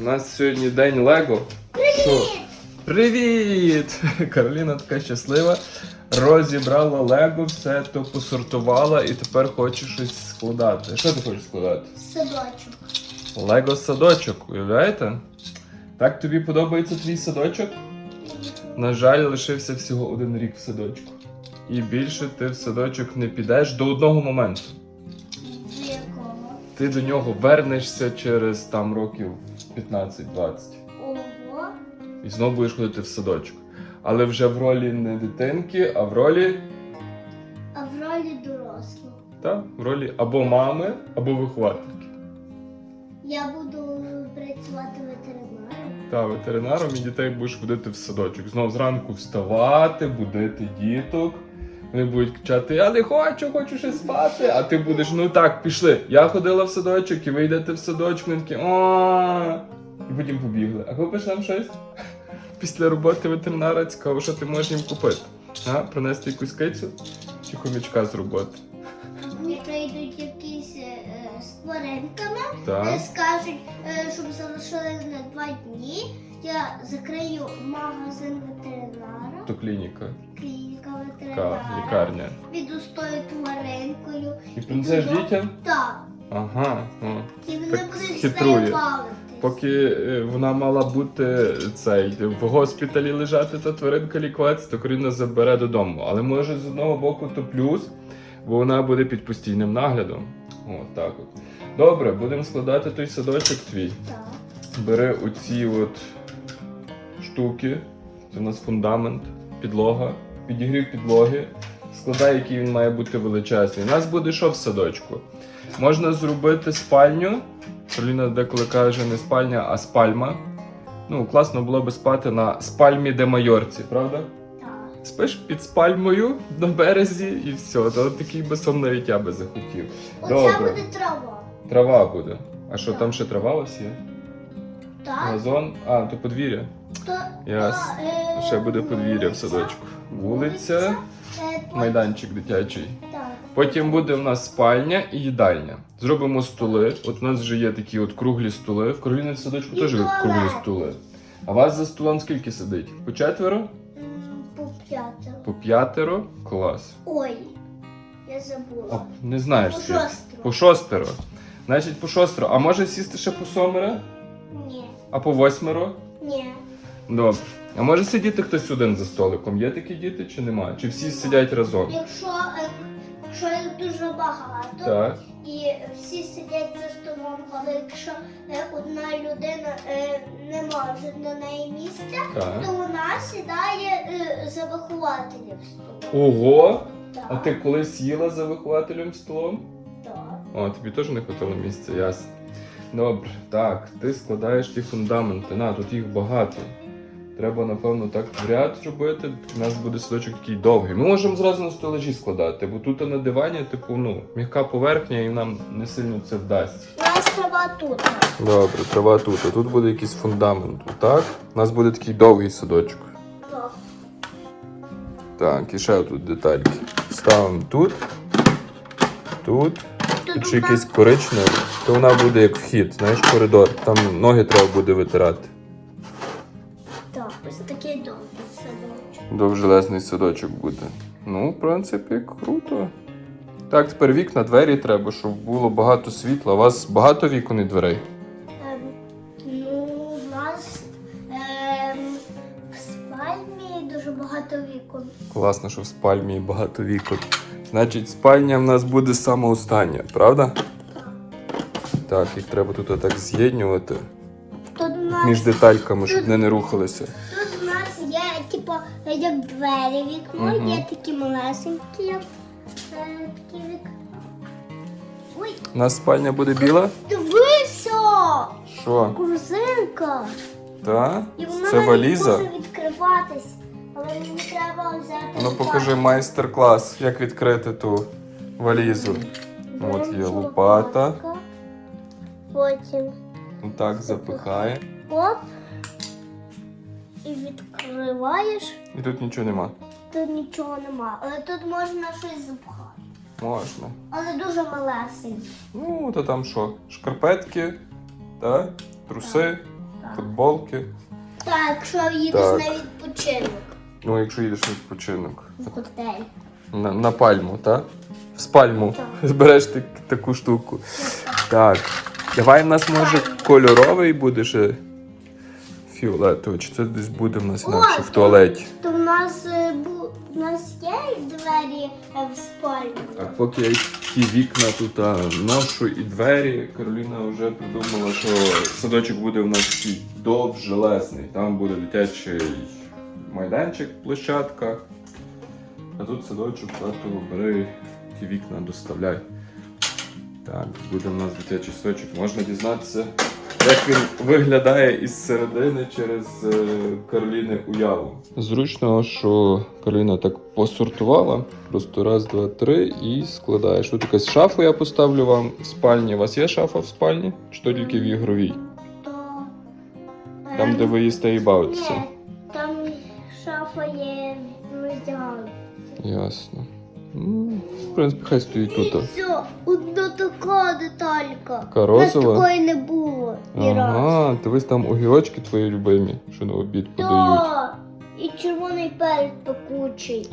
У нас сьогодні день Лего. Привіт! Привіт! Кароліна така щаслива. Розібрала Лего, все то посортувала і тепер хоче щось складати. Що ти хочеш складати? Садочок. Лего садочок, уявляєте? Так тобі подобається твій садочок? На жаль, лишився всього один рік в садочку. І більше ти в садочок не підеш до одного моменту. До якого? Ти до нього вернешся через там років 15-20 Ого. і знову будеш ходити в садочок. Але вже в ролі не дитинки, а в ролі, А в ролі дорослого. та, в ролі або мами, або виховательки. Я буду працювати ветеринаром. Та ветеринаром і дітей будеш водити в садочок. Знов зранку вставати, будити діток. Вони будуть кричати: Я не хочу, хочу ще спати. А ти будеш, ну так, пішли. Я ходила в садочок, і ви йдете в садочок, вони такі о. І потім побігли. А купиш нам щось? Після роботи ветеринара цікаво, що ти можеш їм купити. А? Принести якусь кицю чи хомячка з роботи. Мені прийдуть якісь е, з тваринками, Так. е, скажуть, е, щоб залишили на два дні. Я закрию магазин ветеринара, То клініка, клініка така ветеринара. лікарня. Піду з тою тваринкою. І принесеш Піду дітям? Так. Ага. О. І вони Так будуть бавитись. Поки е, вона мала бути цей в госпіталі лежати та тваринка лікуватися, то Каріна забере додому. Але може з одного боку то плюс, бо вона буде під постійним наглядом. От так от. Добре, будемо складати той садочок твій. Так. Бери оці от штуки. Це у нас фундамент, підлога, підігрів підлоги. Складай, який він має бути величезний. У нас буде що в садочку? Можна зробити спальню. Кароліна деколи каже не спальня, а спальма. Ну, класно було би спати на спальмі де майорці, правда? Так. Спиш під спальмою на березі і все. То такий би сон навіть я би захотів. Оце Добре. буде трава. Трава буде. А що Так. там ще трава вас є? Так. Газон? А, то подвір'я. Е, Ще буде подвір'я в садочку. Вулиця, майданчик дитячий. Потім буде в нас спальня і їдальня. Зробимо столи. От у нас вже є такі от круглі столи. В Кароліни в садочку теж є круглі столи. А вас за столом скільки сидить? По четверо? По п'ятеро. По п'ятеро? Клас. Ой, я забула. не знаєш. По ти. шостеро. По шостеро. Значить, по шостеро. А може сісти ще по сьомеро? Ні. А по восьмеро? Ні. Добре. А може сидіти хтось один за столиком? Є такі діти чи немає? Чи всі сидять разом? Якщо, е, якщо їх дуже багато Так. і всі сидять за столом, але якщо е, одна людина е, не може до неї місця, Так. то вона сідає е, за вихователів столом. Ого! Так. А ти колись їла за вихователем столом? Так. О, тобі теж не хватило місця, ясно. Добре, так, ти складаєш ті фундаменти. На, тут їх багато. Треба, напевно, так в ряд робити. У нас буде садочок такий довгий. Ми можемо зразу на стелажі складати, бо тут на дивані, типу, ну, м'яка поверхня, і нам не сильно це вдасться. У нас трава тут. Добре, трава тут, а тут буде якийсь фундамент. Так? У нас буде такий довгий садочок. Так. Так, і ще тут детальки. Ставимо тут, тут. Тут Якщо якийсь коричневий, то вона буде як вхід, знаєш, коридор. Там ноги треба буде витирати. Довжелезний садочок буде. Ну, в принципі, круто. Так, тепер вікна, двері треба, щоб було багато світла. У вас багато вікон і дверей? Ем, ну, у нас ем, в спальні дуже багато вікон. Класно, що в спальні багато вікон. Значить, спальня в нас буде саме остання, правда? Так. Так, їх треба тут отак з'єднювати Тут у нас, між детальками, щоб вони не рухалися. тут є, типу, як двері вікно, Мгм. є такі малесенькі, як е, такі вікна. Ой, У нас спальня буде біла? дивися! Що? Корзинка! Так? І вона Це навіть валіза? може відкриватись, але мені треба взяти. Ну покажи майстер-клас, як відкрити ту валізу. От є лопата. Потім Так, запихає. оп. І відкриваєш. І тут нічого нема. Тут нічого нема. Але тут можна щось запхати. Можна. Але дуже малесеньке. Ну, то там що? Шкарпетки, так? Труси. футболки. Так, якщо їдеш Так. на відпочинок Ну, якщо їдеш на відпочинок. в готель. На, на пальму, так? З пальму. Збереш так, таку штуку. Так. Давай в нас може кольоровий буде ще фіолетовий. Чи це десь буде в нас інакше в туалеті? То в нас е, бу- в нас є двері е, в спальні. Так, поки я ті вікна тут а, ношу і двері, Кароліна вже придумала, що садочок буде у нас такий довжелесний. Там буде дитячий майданчик, площадка. А тут садочок, тато бери ті вікна, доставляй. Так, буде у нас дитячий садочок. Можна дізнатися, як він виглядає із середини через е, Кароліни уяву. Зручно, що Кароліна так посортувала. Просто раз, два, три і складаєш. Тут якась шафу я поставлю вам в спальні. У вас є шафа в спальні? Чи то тільки в ігровій? Там, де ви їсте і бавитеся. Там шафа є в роздягалці. Ясно. Принципі, хай стоїть тут. Все, одна така деталька. Така У нас розова? такої не було ні разу. Ага, дивись там огірочки твої любимі, що на обід подають. Так, і червоний перець пекучий,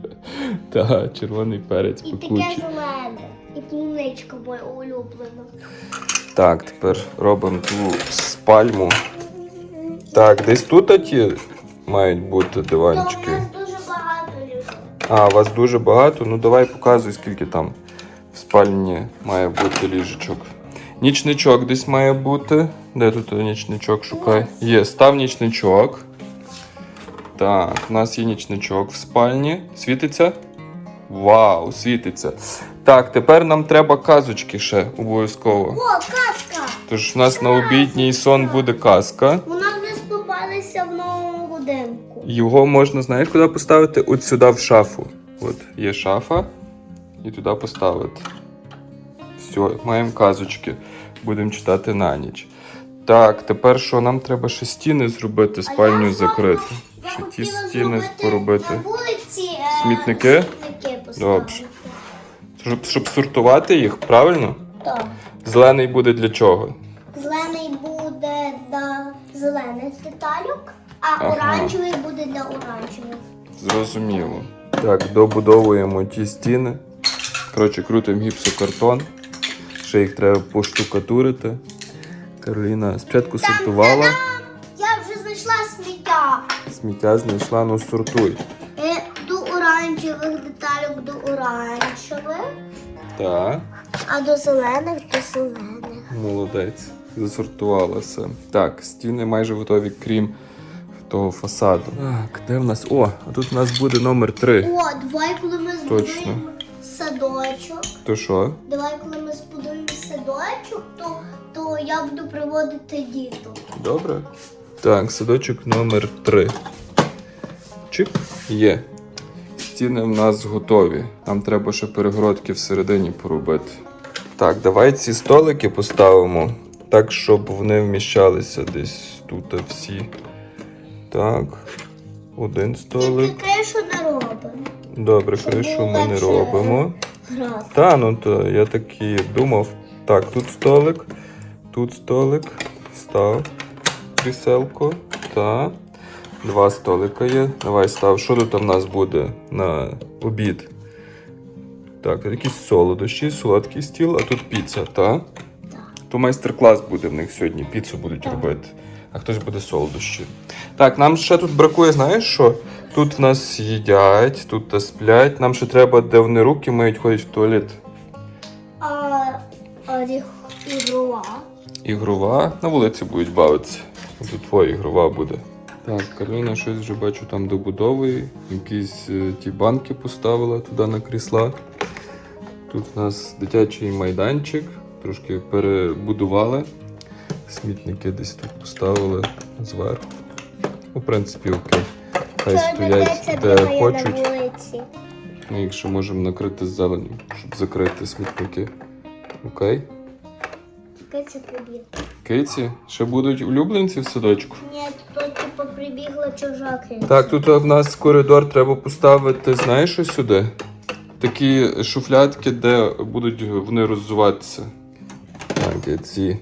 Та, червоний перець і таке пекучий. зелене, і полуничка моя улюблена. Так, тепер робимо ту спальму. Так, десь тут ті мають бути у диванчики. нас. А, у вас дуже багато. Ну давай показуй, скільки там в спальні має бути ліжечок. Нічничок десь має бути. Де тут нічничок шукай? Є, став нічничок. Так, у нас є нічничок в спальні. Світиться? Вау, світиться. Так, тепер нам треба казочки ще обов'язково. О, казка! Тож у нас на обідній сон буде казка. Вона в нас попалася в новому будинку. Його можна, знаєш, куди поставити? От сюди в шафу. От є шафа, і туди поставити. Все, маємо казочки. Будемо читати на ніч. Так, тепер що нам треба ще стіни зробити, спальню я закрити. Я Ще ті стіни поробити. На вулиці е, Смітники? смітники поставити. Добре. Щоб, щоб сортувати їх, правильно? Так. Зелений буде для чого? Зелений буде для зелених деталюк, а Ага. оранжевий буде для оранжевих. Зрозуміло. Так, добудовуємо ті стіни. Коротше, крутимо гіпсокартон. Ще їх треба поштукатурити. Кароліна спочатку сортувала, Я вже знайшла сміття. сміття знайшла, ну сортуй. Е, До оранжевих деталюк до оранжевих, Так, а до зелених до зелених. молодець. Засортувала все. Так, стіни майже готові, крім того фасаду. Так, де в нас? О, а тут у нас буде номер 3. О, давай, коли ми Точно. збудуємо садочок. То що? Давай, коли ми збудуємо садочок, то, то я буду приводити діток. Добре. Так, садочок номер 3. Чик. Є. Стіни в нас готові. Нам треба ще перегородки всередині поробити. Так, давай ці столики поставимо так, щоб вони вміщалися десь тут всі. Так. Один столик. Тільки кришу не робимо. Добре, кришу ми не робимо. Грати. Та, ну то я так і думав. Так, тут столик, тут столик, став кріселко, та. Два столика є. Давай став. Що тут в нас буде на обід? Так, якісь солодощі, солодкий стіл, а тут піца, та? То майстер-клас буде в них сьогодні. Піцу будуть Так. робити. А хтось буде солодощі. Так, нам ще тут бракує, знаєш що? Тут в нас їдять, тут та сплять. Нам ще треба, де вони руки мають ходять в туалет. А, а ігрова. Ігрова. На вулиці будуть бавитися. Тут твоя ігрова буде. Так, Кароліна щось вже бачу там добудовує. Якісь е, ті банки поставила туди на крісла. Тут у нас дитячий майданчик. Трошки перебудували. Смітники десь тут поставили зверху. Ну, в принципі, окей. Хай стоять де хочуть. вулиці. Ми їх ще можемо накрити зеленю, щоб закрити смітники. Окей. Киця прибігла. Киці, ще будуть улюбленці в садочку. Ні, то типу прибігла чужа киця. Так, тут в нас коридор треба поставити, знаєш, що сюди? Такі шуфлядки, де будуть вони роззуватися. Так, ці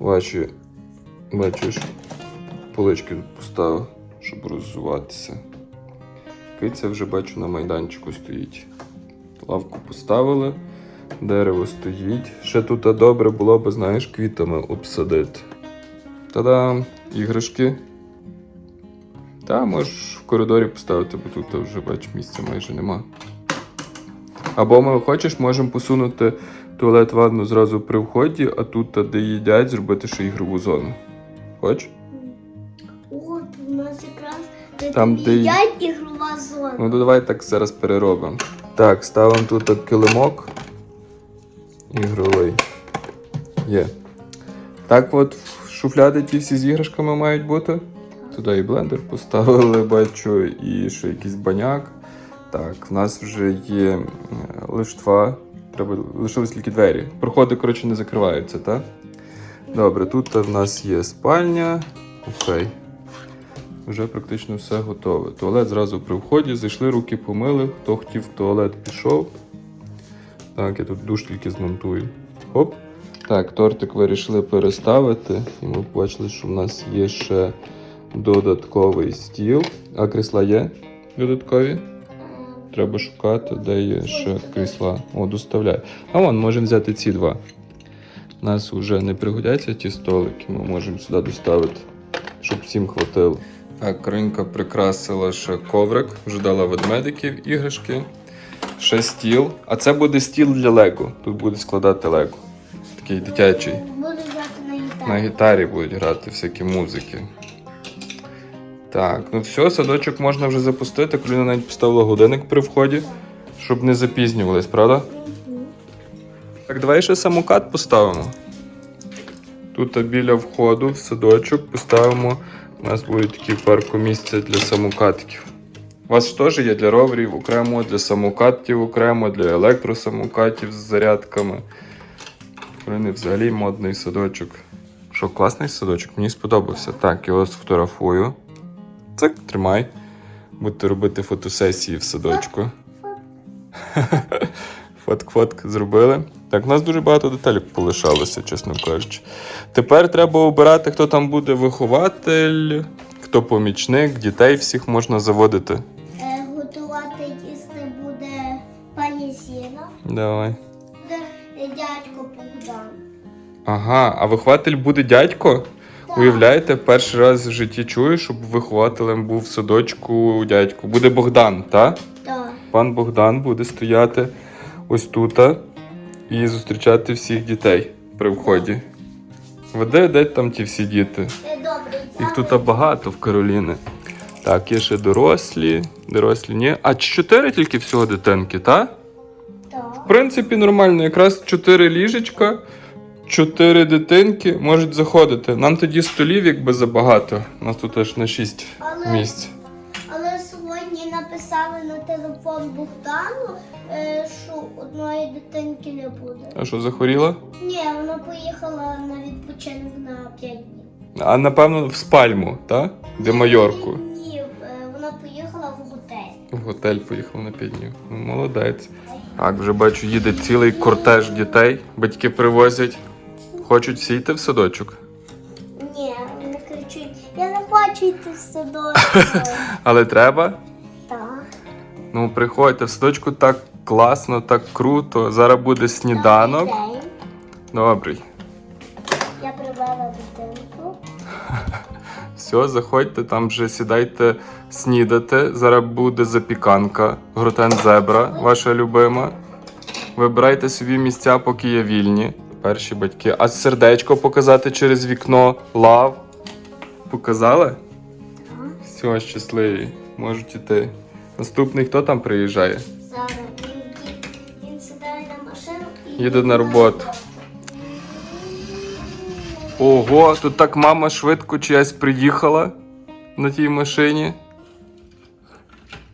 ваші Бачиш, полички поставив, щоб роззуватися. Киця вже бачу на майданчику стоїть. Лавку поставили, дерево стоїть. Ще тут добре було б, знаєш, квітами обсадити. Та-дам! Іграшки. Та можеш в коридорі поставити, бо тут вже бач, місця майже нема. Або ми хочеш, можемо посунути туалет ванну зразу при вході, а тут, де їдять, зробити ще ігрову зону. Хоч? От у нас якраз де Там, там, де їдять ігрова зона. Ну, то давай так зараз переробимо. Так, ставимо тут килимок. Ігровий. Є. Так от шуфляди ті всі з іграшками мають бути. Туди і блендер поставили, бачу, і ще якийсь баняк. Так, в нас вже є е, лише два. Треба лишились тільки двері. Проходи, коротше, не закриваються, так? Добре, тут в нас є спальня. Окей. Вже практично все готове. Туалет зразу при вході, зайшли, руки помили. Хто хотів в туалет пішов. Так, я тут душ тільки змонтую. Хоп. Так, тортик вирішили переставити. І ми побачили, що в нас є ще додатковий стіл. А крісла є додаткові? Треба шукати, де є ще крісла. О, доставляй. А вон, можемо взяти ці два. У нас вже не пригодяться ті столики, ми можемо сюди доставити, щоб всім хватило. Так, Каринка прикрасила ще коврик, вже дала ведмедиків іграшки, ще стіл. А це буде стіл для Лего. Тут буде складати Лего. Такий дитячий. Буду грати на гітарі. На гітарі будуть грати всякі музики. Так, ну все, садочок можна вже запустити. Коліна навіть поставила годинник при вході, щоб не запізнювались, правда? Так, давай ще самокат поставимо. Тут біля входу в садочок поставимо. У нас буде такі паркомісця для самокатиків. У вас ж теж є для роверів окремо, для самокатів окремо, для електросамокатів з зарядками. Вони взагалі модний садочок. Що, класний садочок? Мені сподобався. Так, його сфотографую. Цик, тримай. Будете робити фотосесії в садочку. Фотк-фотк зробили. Так, у нас дуже багато деталей полишалося, чесно кажучи. Тепер треба обирати, хто там буде вихователь, хто помічник, дітей всіх можна заводити. Е, Готувати їсти буде пані Зіна, Давай. буде е, дядько Богдан. Ага, а вихователь буде дядько? Так. Уявляєте, перший раз в житті чую, щоб вихователем був в садочку дядько. Буде Богдан, так? Так. Пан Богдан буде стояти ось тут і зустрічати всіх дітей при вході. Веде, де там ті всі діти? Е, Їх тут багато в Кароліни. Так, є ще дорослі, дорослі ні. А чотири тільки всього дитинки, так? В принципі, нормально. Якраз чотири ліжечка, чотири дитинки можуть заходити. Нам тоді столів якби забагато. У нас тут аж на шість Але- місць. Але сьогодні написали на телефон Богдану, е, що одної дитинки не буде. А що, захворіла? Ні, вона поїхала на відпочинок на 5 днів. А напевно в спальму, так? Де Майорку. Ні, е, вона поїхала в готель. В готель поїхав на 5 днів. Ну, молодець. Так, вже бачу, їде цілий кортеж дітей. Батьки привозять. Хочуть всі йти в садочок. Ні, вони кричуть, я не хочу йти в садочок. Але треба. Так. Ну, приходьте в садочку так класно, так круто. Зараз буде сніданок. Добрий день. Добрий. Я привела дитинку. Все, заходьте, там вже сідайте снідати. Зараз буде запіканка, гротен зебра, ваша любима. Вибирайте собі місця, поки є вільні. Перші батьки. А сердечко показати через вікно, лав. Показали? Так. Все, щасливі. Можуть іти. Наступний хто там приїжджає? Зараз він, він, він сідає на машину і Їде на роботу. Ого, тут так мама швидко чиясь приїхала на тій машині.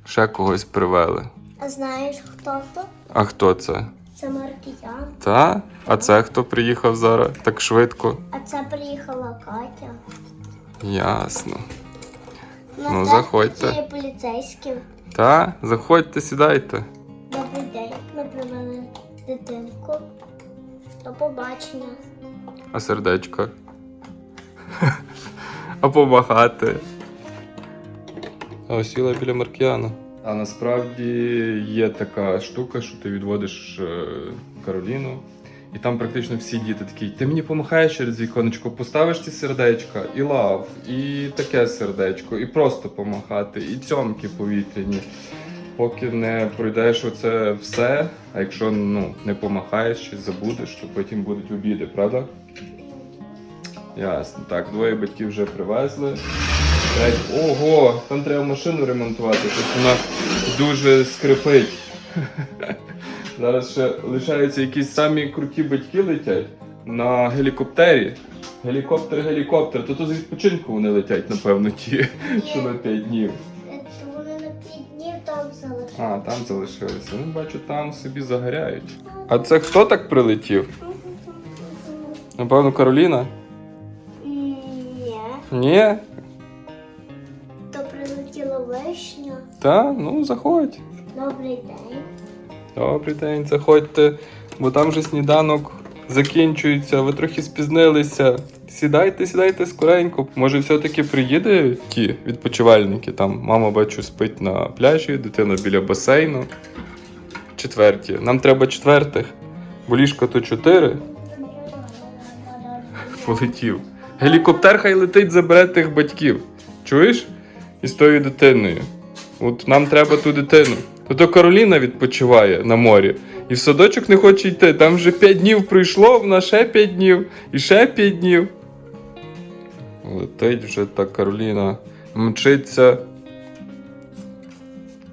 Ще когось привели. А знаєш хто то? А хто це? Це Маркіян. Та? А це хто приїхав зараз так швидко? А це приїхала Катя. Ясно. Вона Ну, заходьте. є поліцейським. Та? Заходьте, сідайте. Добрий день. Ми привели дитинку. До побачення. А сердечко? а помахати. А ось сіла біля Маркіяна. А насправді є така штука, що ти відводиш е, Кароліну, і там практично всі діти такі, ти мені помахаєш через віконечко, поставиш ці сердечка, і лав, і таке сердечко, і просто помахати, і цьомки повітряні. Поки не пройдеш оце все, а якщо ну, не помахаєш чи забудеш, то потім будуть обіди, правда? Ясно. Так, двоє батьків вже привезли. Ого, там треба машину ремонтувати, щось вона дуже скрипить. Зараз ще лишаються якісь самі круті батьки летять на гелікоптері. Гелікоптер, гелікоптер. То то з відпочинку вони летять, напевно, ті, що на 5 днів. Е, Вони на п'ять днів там залишилися. А, там залишилися. Ну, бачу, там собі загоряють. А це хто так прилетів? Напевно, Кароліна? Ні. Ні? Та, ну заходь. Добрий день. Добрий день, заходьте, бо там же сніданок закінчується, ви трохи спізнилися. Сідайте, сідайте скоренько. Може, все-таки приїде ті відпочивальники. Там мама бачу спить на пляжі, дитина біля басейну. Четверті. Нам треба четвертих. Бо ліжко то чотири. Полетів. Гелікоптер хай летить, забере тих батьків. Чуєш? І з тою дитиною. От нам треба ту дитину. То Кароліна відпочиває на морі. І в садочок не хоче йти. Там вже 5 днів пройшло, вона ще 5 днів, і ще 5 днів. Летить вже та Кароліна. Мчиться.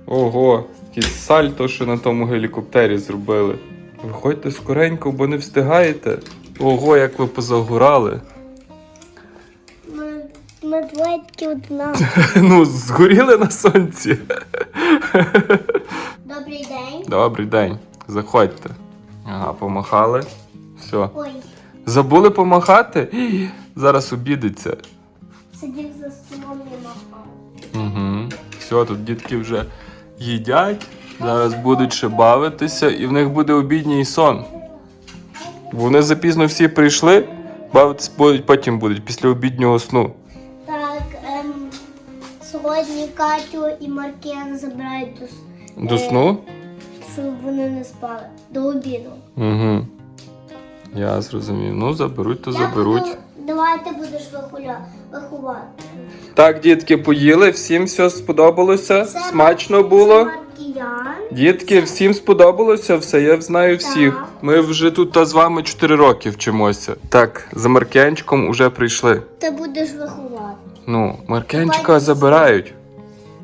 Ого, якийсь сальто, що на тому гелікоптері зробили. Виходьте скоренько, бо не встигаєте. Ого, як ви позагорали. Двоє одна. Ну, згоріли на сонці. Добрий день. Добрий день. Заходьте. Ага, помахали. Все. Ой, Забули помахати? Ій, Зараз обідеться. сидів за столом і махав. Угу. Все, тут дітки вже їдять. Зараз будуть ще бавитися, і в них буде обідній сон. Вони запізно всі прийшли, бавитись будуть, потім будуть після обіднього сну. Сьогодні Катю і Маркіян забирають до, с- До сну? щоб вони не спали. До обіду. Угу. Я зрозумів. Ну, заберуть, то Я заберуть. буду, давай ти будеш вихуля, виховати. Так, дітки, поїли, всім все сподобалося. Це- Смачно було. Маркіян. Дітки, всім сподобалося все, я знаю всіх. Так. Ми вже тут та з вами 4 роки вчимося. Так, за Маркянчиком уже прийшли. Ти будеш виховати. Ну, Маркянчика Давай. забирають.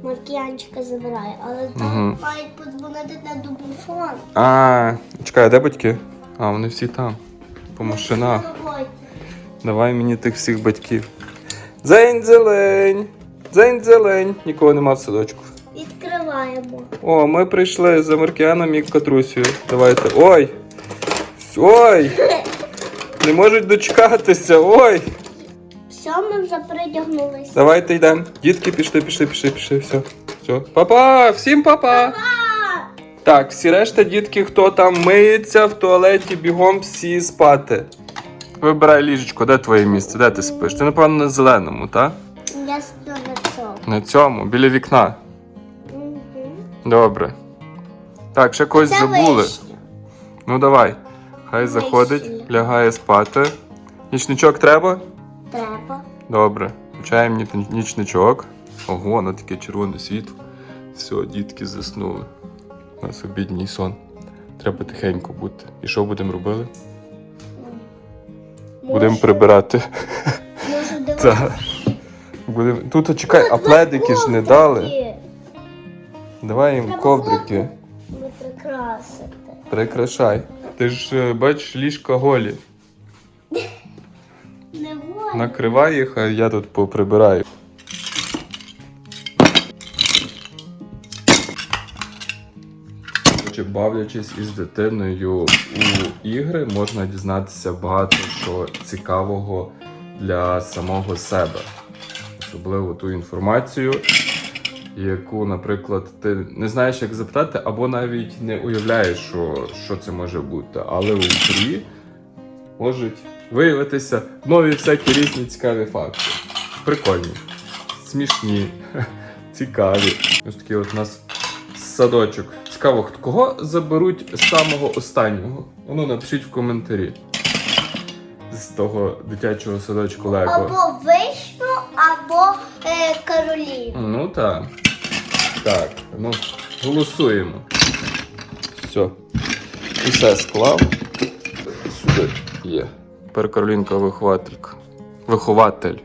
Маркіянчика забирає, але там Мгм. мають подзвонити на дубофон. А, чекай, а де батьки? А, вони всі там. По машинах. Давай мені тих всіх батьків. Дзень зелень! Дзень зелень! Нікого нема в садочку. Відкриваємо. О, ми прийшли за Маркіаном і Катрусею. Давайте. Ой! Ой! Не можуть дочекатися. Ой! Все, ми вже придягнулися. Давайте йдемо. Дітки, пішли, пішли, пішли, пішли. Все. Все. Папа! Всім папа! Так, всі решта дітки, хто там миється в туалеті, бігом всі спати. Вибирай ліжечко, де твоє місце? Де ти спиш? Ти, напевно, на зеленому, так? Я сплю на цьому. На цьому, біля вікна. Мгм. Добре. Так, ще когось Це забули. вишня. Ну давай. Хай заходить, лягає спати. Нічничок треба? Треба. Добре. Включаємо ні- нічничок. Ого, на таке червоне світло. Все, дітки заснули. У нас обідній сон. Треба тихенько бути. І що будемо робити? Будемо прибирати. Так. Будем... Тут чекай, а пледики ж не дали. Давай їм ковдрики. Прикрасити. Прикрашай. Ти ж е, бачиш ліжка голі. Накривай їх, а я тут поприбираю. Бавлячись із дитиною у ігри, можна дізнатися багато що цікавого для самого себе. Особливо ту інформацію, яку, наприклад, ти не знаєш, як запитати, або навіть не уявляєш, що, що це може бути. Але у грі можуть виявитися нові всякі різні цікаві факти. прикольні, смішні, цікаві. Ось такий от у нас садочок. Цікаво, кого заберуть з самого останнього? Ну, напишіть в коментарі. З того дитячого садочку Лего. Або вишню, або е, Кароліну. Ну так. Так, ну, голосуємо. Все. І все склав. Сюди є. Тепер Каролінка вихователька. Вихователь.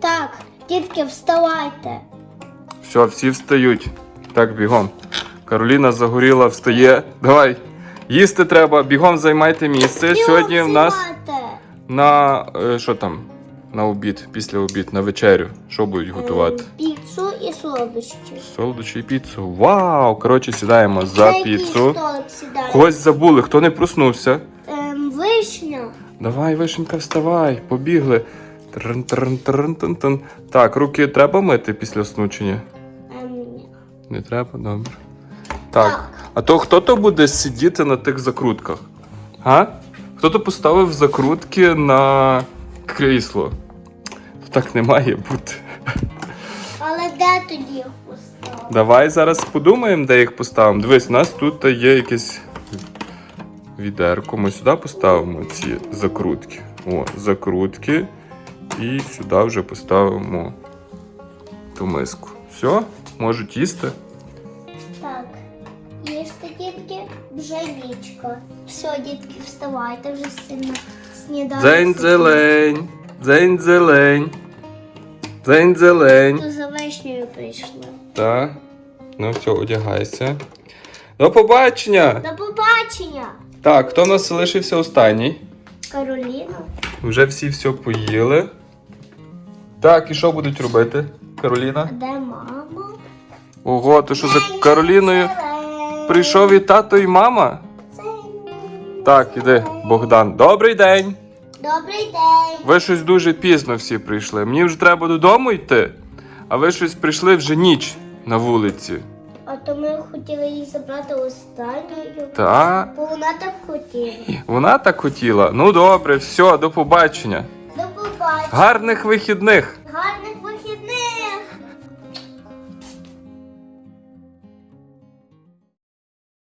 Так, дітки, вставайте. Все, всі встають. Так, бігом. Кароліна загоріла, встає. Давай. Їсти треба, бігом займайте місце. Сьогодні в нас на е, що там? На обід, після обід, на вечерю. Що будуть готувати? Ем, Піцу і солодощі. Солодощі і піцу. Вау! Коротше, сідаємо за який піцу. столик сідає? Когось забули, хто не проснувся. Ем, вишня. Давай, вишенька, вставай, побігли. Трн-трн-трн-тн-тн. Так, руки треба мити після снучення? Ем, ні. Не треба, добре. Так. А то хто то буде сидіти на тих закрутках? А? Хто то поставив закрутки на крісло? Так не має бути. Але де тоді їх поставити? Давай зараз подумаємо, де їх поставимо. Дивись, у нас тут є якесь відерко. Ми сюди поставимо ці закрутки. О, закрутки. І сюди вже поставимо ту миску. Все, можуть їсти. Так. Їжте, дітки, вже нічка. Все, дітки, вставайте, вже сильно сніданок. Дзень зелень, дзень зелень, дзень зелень. То за вишнею прийшли. Так. Ну все, одягайся. До побачення! До побачення! Так, хто в нас залишився останній? Кароліна. Вже всі все поїли. Так, і що будуть робити, Кароліна? Де мама? Ого, то що за Кароліною прийшов і тато, і мама? Так, іди, Богдан. Добрий день. Добрий день. Ви щось дуже пізно всі прийшли. Мені вже треба додому йти, а ви щось прийшли вже ніч на вулиці. То ми хотіли її забрати останньою. Та, Бо вона так хотіла. вона так хотіла. Ну добре, все, до побачення. До побачення. Гарних вихідних!